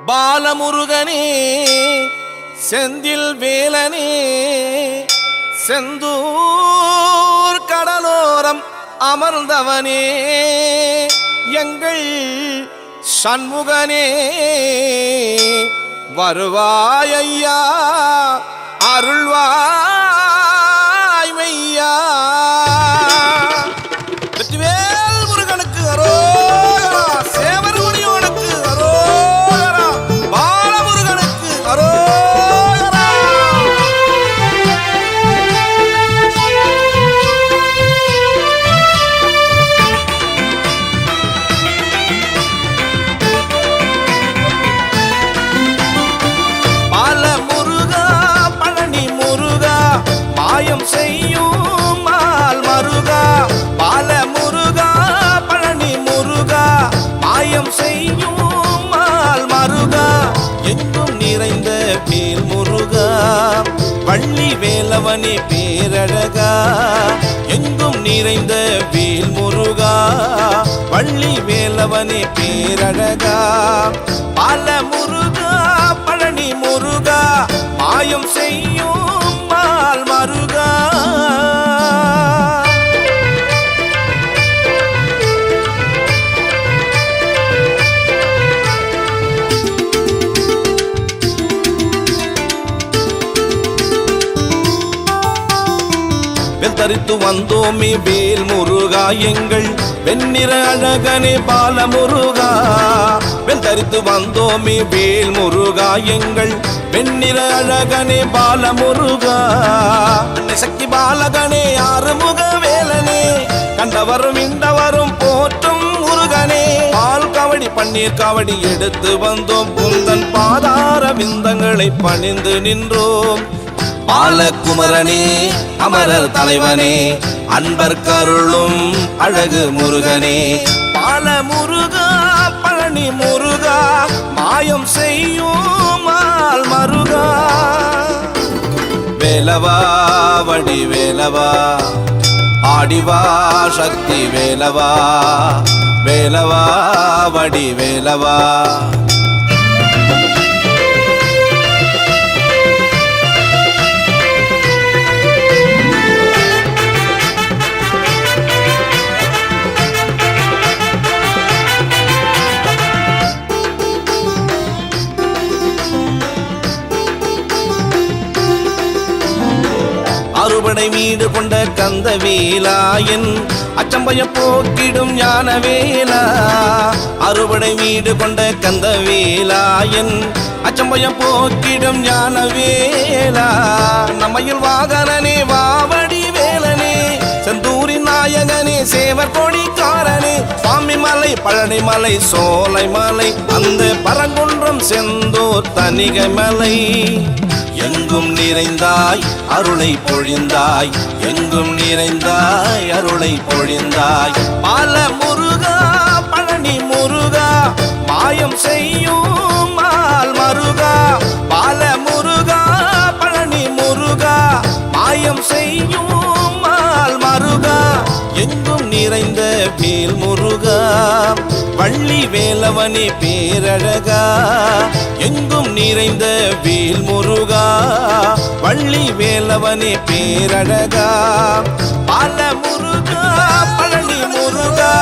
பாலமுருகனே செந்தில் வேலனே செந்தூர் கடலோரம் அமர்ந்தவனே எங்கள் சண்முகனே வருவாயையா அருள்வாய் வள்ளி வேலவனே பேரழகா எங்கும் நிறைந்த வேல் முருகா வள்ளி வேலவனே பேரழகா பல முருகா பழனி முருகா மாயம் செய்ய தரித்து வந்தோமே வேல் முருகா எங்கள் வெண்ணிற அழகனே பால முருகா வெல் தரித்து வந்தோமே வேல் முருகா எங்கள் வெண்ணிற அழகனே பால முருகா சக்தி பாலகனே ஆறுமுக வேலனே கண்டவரும் இந்தவரும் போற்றும் முருகனே. பால் காவடி பன்னீர் காவடி எடுத்து வந்தோம் புந்தன் பாதார விந்தங்களை பணிந்து நின்றோம். பாலகுமரனே அமரர் தலைவனே அன்பர் கருளும் அழகு முருகனே. பால முருகா பழனி முருகா மாயம் செய்யும் மால் மருகா. வேலவா வடி வேலவா ஆடிவா சக்தி வேலவா வேலவா வடி வேலவா. அறுபடை மீடு கொண்ட கந்த வேலாயன் அச்சம்பய போக்கிடும் ஞான வேலா அறுபடை மீடு கொண்ட கந்த வேலாயன் அச்சம்பய போக்கிடும் ஞான வேலா நம்மையில் வாகனனே வாவன் நாயகனே சேவர் கொடிக்காரனே. சுவாமி மலை பழனி மலை சோலை மலை அந்த பரங்குன்றம் செந்தோர் தனிகை மலை எங்கும் நிறைந்தாய் அருளை பொழிந்தாய். எங்கும் நிறைந்தாய் அருளை பொழிந்தாய். பல முருகா பழனி முருகா மாயம் செய்யும் மால் மருகா. வேல் முருகா வள்ளி வேலவனே பேரழகா எங்கும் நிறைந்த வேல் முருகா வள்ளி வேலவனே பேரழகா. பல முருகா பழனி முருகா